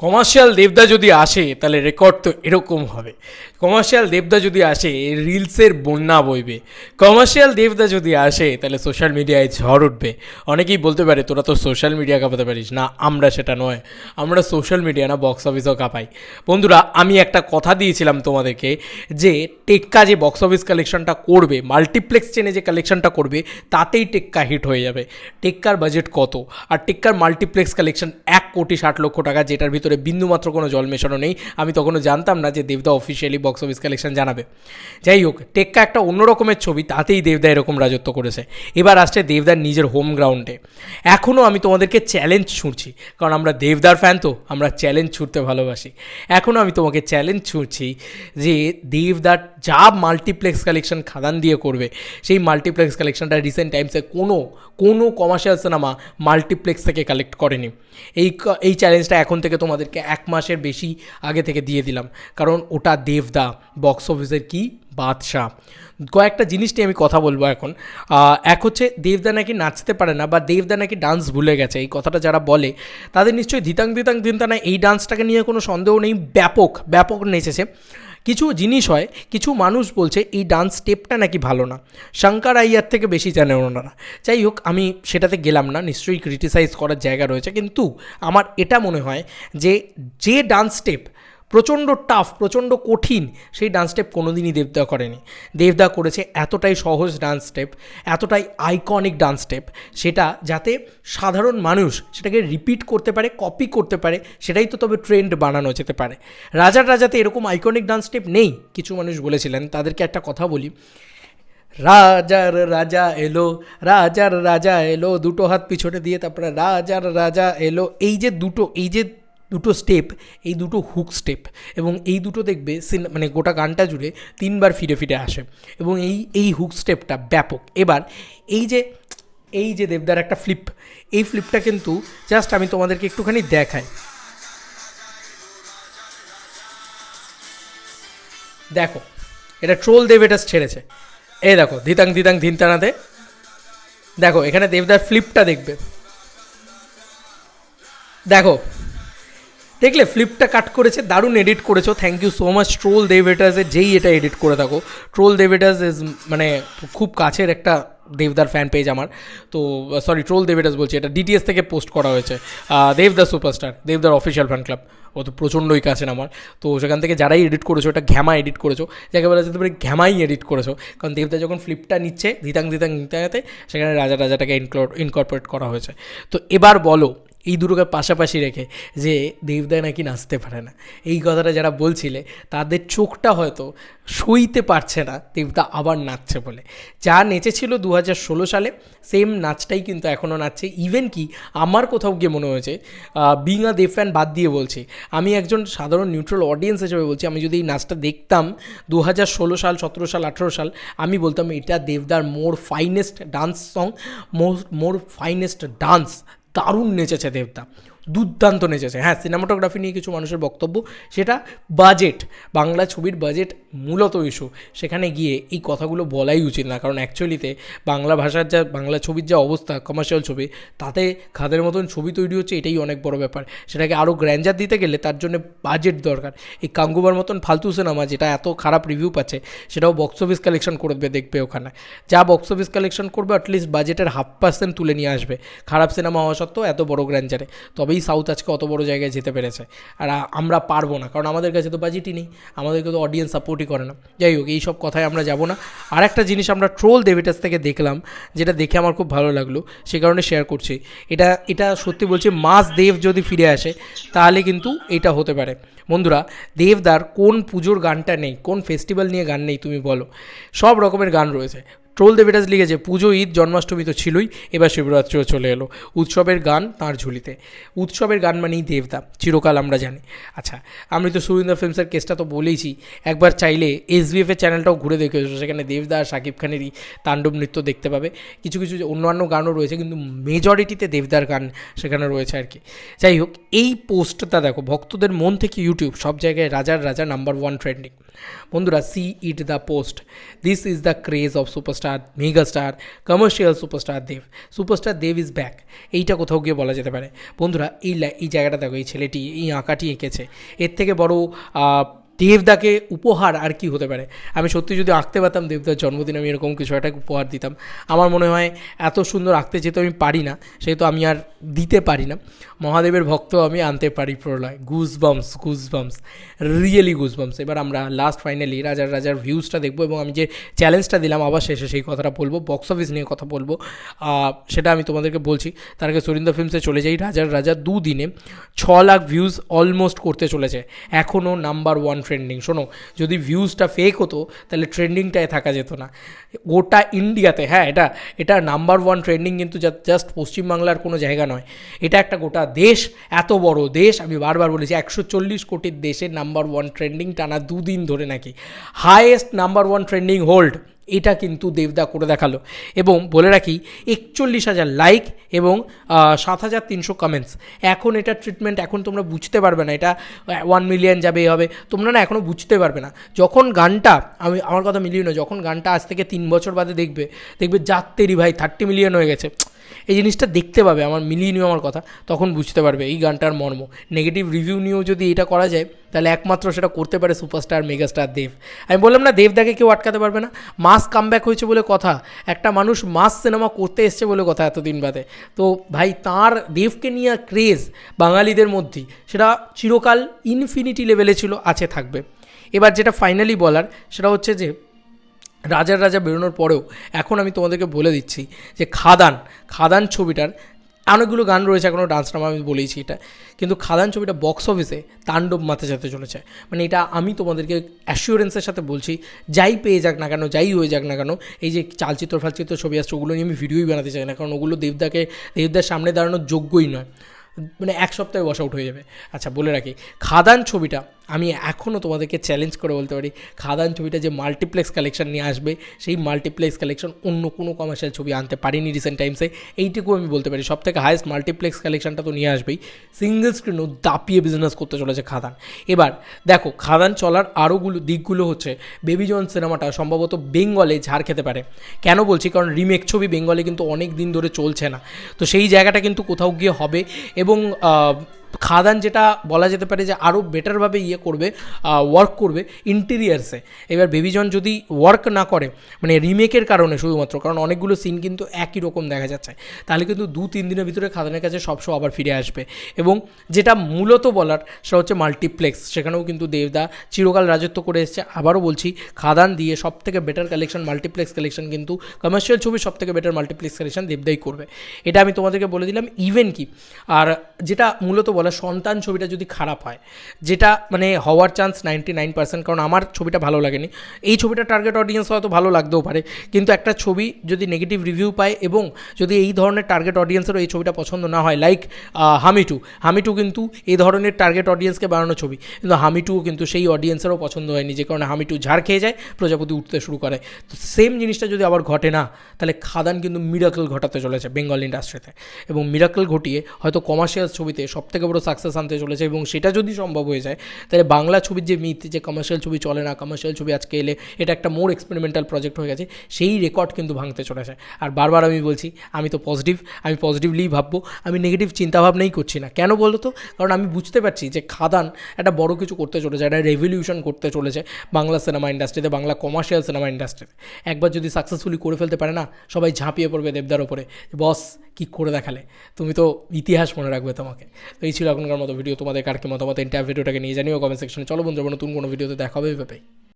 Commercial দেবদা যদি আসে, তাহলে রেকর্ড তো এরকম হবে। কমার্শিয়াল দেবদা যদি আসে রিলসের বন্যা বইবে। কমার্শিয়াল দেবদা যদি আসে, তাহলে সোশ্যাল মিডিয়ায় ঝড় উঠবে। অনেকেই বলতে পারে, তোরা তো সোশ্যাল মিডিয়া কাঁপাতে পারিস। না, আমরা সেটা নয়। আমরা সোশ্যাল মিডিয়া না বক্স অফিসও কাঁপাই। বন্ধুরা, আমি একটা কথা দিয়েছিলাম তোমাদেরকে, যে টেক্কা যে বক্স অফিস কালেকশনটা করবে মাল্টিপ্লেক্স চেনে যে কালেকশনটা করবে, তাতেই টেক্কা হিট হয়ে যাবে। টেক্কার বাজেট কত? আর টেক্কার মাল্টিপ্লেক্স কালেকশন এক কোটি ষাট লক্ষ টাকা, যেটার ভিতরে বিন্দুমাত্র কোনো জল মেশানো নেই। আমি তখনও জানতাম না যে দেবদা অফিসিয়ালি বক্স অফিস কালেকশন জানাবে। যাই হোক, টেক্কা একটা অন্য রকমের ছবি, তাতেই দেবদা এরকম রাজত্ব করেছে। এবার আসছে দেবদার নিজের হোম গ্রাউন্ডে এখনও আমি তোমাদেরকে চ্যালেঞ্জ ছুঁড়ছি, কারণ আমরা দেবদার ফ্যান তো, আমরা চ্যালেঞ্জ ছুঁড়তে ভালোবাসি। এখনও আমি তোমাকে চ্যালেঞ্জ ছুঁড়ছি যে দেবদার যা মাল্টিপ্লেক্স কালেকশন খাদান দিয়ে করবে, সেই মাল্টিপ্লেক্স কালেকশনটা রিসেন্ট টাইমসে কোনো কোনো কমার্শিয়াল সিনেমা মাল্টিপ্লেক্স থেকে কালেক্ট করেনি। এই এই চ্যালেঞ্জটা এখন থেকে তোমাদেরকে এক মাসের বেশি আগে থেকে দিয়ে দিলাম। কারণ ওটা দেবদা বক্স অফিসের কি? বাদশাহ। কয়েকটা জিনিস নিয়ে আমি কথা বলব এখন। এক হচ্ছে দেবদা নাকি নাচতে পারে না বা দেবদা নাকি ডান্স ভুলে গেছে, এই কথাটা যারা বলে, তাদের নিশ্চয়ই ধিতাং ধিতাং দিনতানা এই ডান্সটাকে নিয়ে কোনো সন্দেহ নেই। ব্যাপক ব্যাপক নেচেছে। কিছু জিনিস হয়, কিছু মানুষ বলছে এই ডান্স স্টেপটা নাকি ভালো না। শঙ্কর আইয়ার থেকে বেশি জানে ওনারা। যাই হোক, আমি সেটাতে গেলাম না, নিশ্চয়ই ক্রিটিসাইজ করার জায়গা রয়েছে, কিন্তু আমার এটা মনে হয় যে যে ডান্স স্টেপ প্রচণ্ড টাফ প্রচণ্ড কঠিন সেই ডান্স স্টেপ কোনোদিনই দেবদা করেনি। দেবদা করেছে এতটাই সহজ ডান্স স্টেপ এতটাই আইকনিক ডান্স স্টেপ সেটা যাতে সাধারণ মানুষ সেটাকে রিপিট করতে পারে কপি করতে পারে, সেটাই তো তবে ট্রেন্ড বানানো যেতে পারে। রাজার রাজাতে এরকম আইকনিক ডান্স স্টেপ নেই, কিছু মানুষ বলেছিলেন, তাদেরকে একটা কথা বলি। রাজার রাজা এলো, রাজার রাজা এলো, দুটো হাত পিছনে দিয়ে তারপরে রাজার রাজা এলো, এই যে দুটো, এই যে দুটো স্টেপ এই দুটো হুক স্টেপ এবং এই দুটো দেখবে সিন- মানে গোটা গানটা জুড়ে তিনবার ফিরে ফিরে আসে এবং এই এই হুক স্টেপটা ব্যাপক। এবার এই যে এই যে দেবদার একটা ফ্লিপ এই ফ্লিপটা কিন্তু জাস্ট আমি তোমাদেরকে একটুখানি দেখাই। দেখো, এটা ট্রোল দেব এটা ছেড়েছে। এই দেখো, ধিতাং ধিতাং ধিনতানাতে দেখো, এখানে দেবদার ফ্লিপটা দেখবে। দেখো দেখলে ফ্লিপটা কাট করেছে, দারুণ এডিট করেছ thank you so much troll দেবেটাসের যেই এটা এডিট করে থাকো। ট্রোল দেবেটাস ইজ মানে খুব কাছের একটা দেবদার ফ্যান পেজ আমার। তো সরি ট্রোল দেবেটাস বলছি, এটা ডিটিএস থেকে পোস্ট করা হয়েছে। দেবদার সুপারস্টার দেবদার অফিসিয়াল ফ্যান ক্লাব ও তো প্রচণ্ডই কাছেন আমার। তো সেখান থেকে যারাই এডিট করেছ ওটা ঘ্যামা এডিট করেছ, যাকে বলা যেতে পারে ঘ্যামাই এডিট করেছ। কারণ দেবদা যখন ফ্লিপটা নিচ্ছে, ধিতাং ধিতাং ধিতাঙাতে সেখানে রাজা রাজাটাকে ইনক্লোড ইনকর্পোরেট করা হয়েছে। তো এবার বলো এই দুটোকে পাশাপাশি রেখে যে দেবদা নাকি নাচতে পারে না। এই কথাটা যারা বলছিলে, তাদের চোখটা হয়তো সইতে পারছে না, দেবদা আবার নাচছে বলে। যা নেচেছিল দু হাজার ষোলো সালে সেম নাচটাই কিন্তু এখনও নাচছে। ইভেন কি, আমার কোথাও গিয়ে মনে হয়েছে বিং আ দেব ফ্যান বাদ দিয়ে বলছি, আমি একজন সাধারণ নিউট্রাল অডিয়েন্স হিসেবে বলছি, আমি যদি এই নাচটা দেখতাম দু হাজার ষোলো সাল, সতেরো সাল, আঠেরো সাল, আমি বলতাম এটা দেবদার more finest dance song more more finest dance দারুণ নেচেছে দেবদা দুর্দান্ত নেচেছে। হ্যাঁ সিনেমাটোগ্রাফি নিয়ে কিছু মানুষের বক্তব্য, সেটা বাজেট বাংলা ছবির বাজেট মূলত ইস্যু সেখানে গিয়ে এই কথাগুলো বলাই উচিত না, কারণ অ্যাকচুয়ালিতে বাংলা ভাষার যা, বাংলা ছবির যা অবস্থা কমার্শিয়াল ছবি, তাতে খাদের মতন ছবি তৈরি হচ্ছে, এটাই অনেক বড় ব্যাপার। সেটাকে আরও গ্র্যান্ডার দিতে গেলে তার জন্য বাজেট দরকার। এই কাঙ্গুবার মতন ফালতু সিনেমা যেটা এত খারাপ রিভিউ পাচ্ছে, সেটাও বক্স অফিস কালেকশন করবে, দেখবে ওখানে। যা বক্স অফিস কালেকশন করবে অ্যাটলিস্ট বাজেটের হাফ পার্সেন্ট তুলে নিয়ে আসবে। খারাপ সিনেমা হওয়া সত্ত্বেও এত বড় গ্র্যান্ডারে তবেই সাউথ আজকে অত বড় জায়গায় যেতে পেরেছে। আর আমরা পারব না, কারণ আমাদের কাছে তো বাজেটই নেই, আমাদেরকে তো অডিয়েন্স সাপোর্টই করে না। যাই হোক এই সব কথায় আমরা যাব না। আর একটা জিনিস আমরা ট্রোল দেবিটাস থেকে দেখলাম, যেটা দেখে আমার খুব ভালো লাগল, সে কারণে শেয়ার করছি। এটা এটা সত্যি বলছি, মাস দেব যদি ফিরে আসে, তাহলে কিন্তু এটা হতে পারে। বন্ধুরা, দেবদার কোন পুজোর গানটা নেই, কোন ফেস্টিভ্যাল নিয়ে গান নেই তুমি বলো। সব রকমের গান রয়েছে। ট্রোল দেবিটাস লিখেছে, পুজো, ঈদ, জন্মাষ্টমী তো ছিলই, এবার শিবরাত্রিও চলে এলো। উৎসবের গান তাঁর ঝুলিতে। উৎসবের গান মানেই দেবদা চিরকাল আমরা জানি। আচ্ছা আমি তো সুরিন্দর ফিল্মসের কেসটা তো বলেইছি, একবার চাইলে এসবিএফের চ্যানেলটাও ঘুরে দেখে সেখানে দেবদা আর শাকিব খানেরই তাণ্ডব নৃত্য দেখতে পাবে। কিছু কিছু অন্যান্য গানও রয়েছে, কিন্তু মেজরিটিতে দেবদার গান সেখানে রয়েছে আর কি। যাই হোক, এই পোস্টটা দেখো, ভক্তদের মন থেকে ইউটিউব সব জায়গায় রাজার রাজা নাম্বার ওয়ান ট্রেন্ডিং বন্ধুরা see it the post this is the craze of superstar superstar mega star commercial superstar Dev superstar Dev is back এইটা কোথাও গিয়ে বলা যেতে পারে। বন্ধুরা, এই এই জায়গাটা দেখো, এই ছেলেটি, এই আঁকাটি এঁকেছে। এর থেকে বড় দেবদাকে উপহার আর কি হতে পারে? আমি সত্যি যদি আঁকতে পারতাম দেবদার জন্মদিন আমি এরকম কিছু একটা উপহার দিতাম। আমার মনে হয় এত সুন্দর আঁকতে যেহেতু আমি পারি না, সেহেতু আমি আর দিতে পারি না। মহাদেবের ভক্ত আমি আনতে পারি Pralay. Goosebumps goosebumps really goosebumps এবার আমরা লাস্ট ফাইনালি রাজার রাজার ভিউজটা দেখব এবং আমি যে চ্যালেঞ্জটা দিলাম আবার শেষে সেই কথাটা বলব বক্স অফিস নিয়ে কথা বলব। সেটা আমি তোমাদেরকে বলছি, তার আগে সরিন্দা ফিল্মসে চলে যাই। রাজার রাজা দুদিনে ছ লাখ ভিউজ অলমোস্ট করতে চলেছে। এখনও নাম্বার ওয়ান ট্রেন্ডিং শোনো, যদি ভিউজটা ফেক হতো, তাহলে ট্রেন্ডিংটায় থাকা যেত না। গোটা ইন্ডিয়াতে হ্যাঁ এটা এটা নাম্বার ওয়ান ট্রেন্ডিং কিন্তু জাস্ট পশ্চিমবাংলার কোনো জায়গা নয়। এটা একটা গোটা দেশ, এত বড় দেশ, আমি বারবার বলেছি, একশো চল্লিশ কোটির দেশের নাম্বার ওয়ান ট্রেন্ডিং টানা দুদিন ধরে নাকি। Highest number one trending hold এটা কিন্তু দেবদা করে দেখাল। এবং বলে রাখি, একচল্লিশ হাজার লাইক এবং সাত হাজার তিনশো কমেন্টস এখন এটা ট্রিটমেন্ট এখন তোমরা বুঝতে পারবে না। এটা ওয়ান মিলিয়ন যাবে, হবে। তোমরা না এখনও বুঝতে পারবে না। যখন গানটা, আমি, আমার কথা মিলিয়ে না যখন গানটা আজ থেকে তিন বছর বাদে দেখবে দেখবে যাত্রী ভাই থার্টি মিলিয়ন হয়ে গেছে। এই জিনিসটা দেখতে পাবে, আমার মিলিয়ে নিও আমার কথা, তখন বুঝতে পারবে এই গানটার মর্ম। নেগেটিভ রিভিউ নিয়েও যদি এটা করা যায়, তাহলে একমাত্র সেটা করতে পারে সুপারস্টার মেগাস্টার দেব। আমি বললাম না দেবদাকে কেউ আটকাতে পারবে না মাস কামব্যাক হয়েছে বলে কথা, একটা মানুষ মাস সিনেমা করতে এসছে বলে কথা এতদিন বাদে। তো ভাই, তার দেবকে নিয়ে ক্রেজ বাঙালিদের মধ্যেই, সেটা চিরকাল ইনফিনিটি লেভেলে ছিল, আছে থাকবে। এবার যেটা ফাইনালি বলার, সেটা হচ্ছে যে রাজার রাজা বেরোনোর পরেও এখন আমি তোমাদেরকে বলে দিচ্ছি যে খাদান খাদান ছবিটার অনেকগুলো গান রয়েছে এখনও ডান্স নামা আমি বলেইছি এটা। কিন্তু খাদান ছবিটা বক্স অফিসে তাণ্ডব মাথা যেতে চলেছে। মানে এটা আমি তোমাদেরকে অ্যাসিওরেন্সের সাথে বলছি, যাই পেয়ে যাক না কেন, যাই হয়ে যাক না কেন, এই যে চালচিত্র, ফালচিত্র ছবি আসছে, ওগুলো নিয়ে আমি ভিডিওই বানাতে চাই না, কারণ ওগুলো দেবদাকে, দেবদার সামনে দাঁড়ানোর যোগ্যই নয়। মানে এক সপ্তাহে ওয়াশ আউট হয়ে যাবে। আচ্ছা বলে রাখি, খাদান ছবিটা আমি এখনও তোমাদেরকে চ্যালেঞ্জ করে বলতে পারি, খাদান ছবিটা যে মাল্টিপ্লেক্স কালেকশন নিয়ে আসবে, সেই মাল্টিপ্লেক্স কালেকশন অন্য কোনো কমার্শিয়াল ছবি আনতে পারিনি রিসেন্ট টাইমসে এইটুকু আমি বলতে পারি সব থেকে হায়েস্ট মাল্টিপ্লেক্স কালেকশনটা তো নিয়ে আসবেই। সিঙ্গেল স্ক্রিনও দাপিয়ে বিজনেস করতে চলেছে খাদান। এবার দেখো, খাদান চলার আরোগুলো দিকগুলো হচ্ছে বেবি জন সিনেমাটা সম্ভবত বেঙ্গলে ঝাড় খেতে পারে। কেন বলছি? কারণ রিমেক ছবি বেঙ্গলে কিন্তু অনেক দিন ধরে চলছে না। তো সেই জায়গাটা কিন্তু কোথাও গিয়ে হবে এবং খাদান যেটা বলা যেতে পারে যে আরও বেটারভাবে ইয়ে করবে ওয়ার্ক করবে ইন্টেরিয়ার্সে এবার বেবিজন যদি ওয়ার্ক না করে মানে রিমেকের কারণে শুধুমাত্র, কারণ অনেকগুলো সিন কিন্তু একই রকম দেখা যাচ্ছে, তাহলে কিন্তু দু তিন দিনের ভিতরে খাদানের কাছে সব আবার ফিরে আসবে। এবং যেটা মূলত বলার, সেটা হচ্ছে মাল্টিপ্লেক্স সেখানেও কিন্তু দেবদা চিরকাল রাজত্ব করে এসেছে। আবারও বলছি, খাদান দিয়ে সব থেকে বেটার কালেকশন মাল্টিপ্লেক্স কালেকশন কিন্তু কমার্শিয়াল ছবির সব থেকে বেটার মাল্টিপ্লেক্স কালেকশন দেবদাই করবে। এটা আমি তোমাদেরকে বলে দিলাম ইভেন কি, আর যেটা মূলত বলা সন্তান ছবিটা যদি খারাপ হয়, যেটা মানে হওয়ার চান্স নাইনটি নাইন পার্সেন্ট কারণ আমার ছবিটা ভালো লাগেনি। এই ছবিটা টার্গেট অডিয়েন্স হয়তো ভালো লাগতেও পারে, কিন্তু একটা ছবি যদি নেগেটিভ রিভিউ পায় এবং যদি এই ধরনের টার্গেট অডিয়েন্সেরও এই ছবিটা পছন্দ না হয় লাইক হামিটু। হামিটু কিন্তু এই ধরনের টার্গেট অডিয়েন্সকে বানানো ছবি, কিন্তু হামিটুও কিন্তু সেই অডিয়েন্সেরও পছন্দ হয়নি, যে কারণে হামিটু ঝাড় খেয়ে যায়, প্রজাপতি উঠতে শুরু করে। তো সেম জিনিসটা যদি আবার ঘটে না, তাহলে খাদান কিন্তু মিরাকল ঘটাতে চলেছে বেঙ্গল ইন্ডাস্ট্রিতে এবং মিরাকল ঘটিয়ে হয়তো কমার্শিয়াল ছবিতে সব থেকে বড় সাকসেস আনতে চলেছে এবং সেটা যদি সম্ভব হয়ে যায়, তাহলে বাংলা ছবির যে মিথ যে কমার্শিয়াল ছবি চলে না কমার্শিয়াল ছবি আজকে এলে এটা একটা মোর এক্সপেরিমেন্টাল প্রজেক্ট হয়ে গেছে, সেই রেকর্ড কিন্তু ভাঙতে চলেছে। আর বারবার আমি বলছি, আমি তো পজিটিভ আমি পজিটিভলি ভাববো, আমি নেগেটিভ চিন্তাভাবনাই করছি না। কেন বলো তো? কারণ আমি বুঝতে পারছি যে খাদান একটা বড় কিছু করতে চলেছে, একটা রেভলিউশন করতে চলেছে বাংলা সিনেমা ইন্ডাস্ট্রিতে বাংলা কমার্শিয়াল সিনেমা ইন্ডাস্ট্রিতে একবার যদি সাকসেসফুলি করে ফেলতে পারে না, সবাই ঝাঁপিয়ে পড়বে দেবদার ওপরে বস, কি করে দেখালে? তুমি তো ইতিহাস মনে রাখবে তোমাকে। তো এই ছিল এখনকার মতো ভিডিও, তোমাদের কারকে মতামত এন্টার ভিডিওটাকে নিয়ে জানিও কমেন্ট সেকশনে চলো বন্ধু নতুন কোনো ভিডিওতে দেখা হবে ভেবে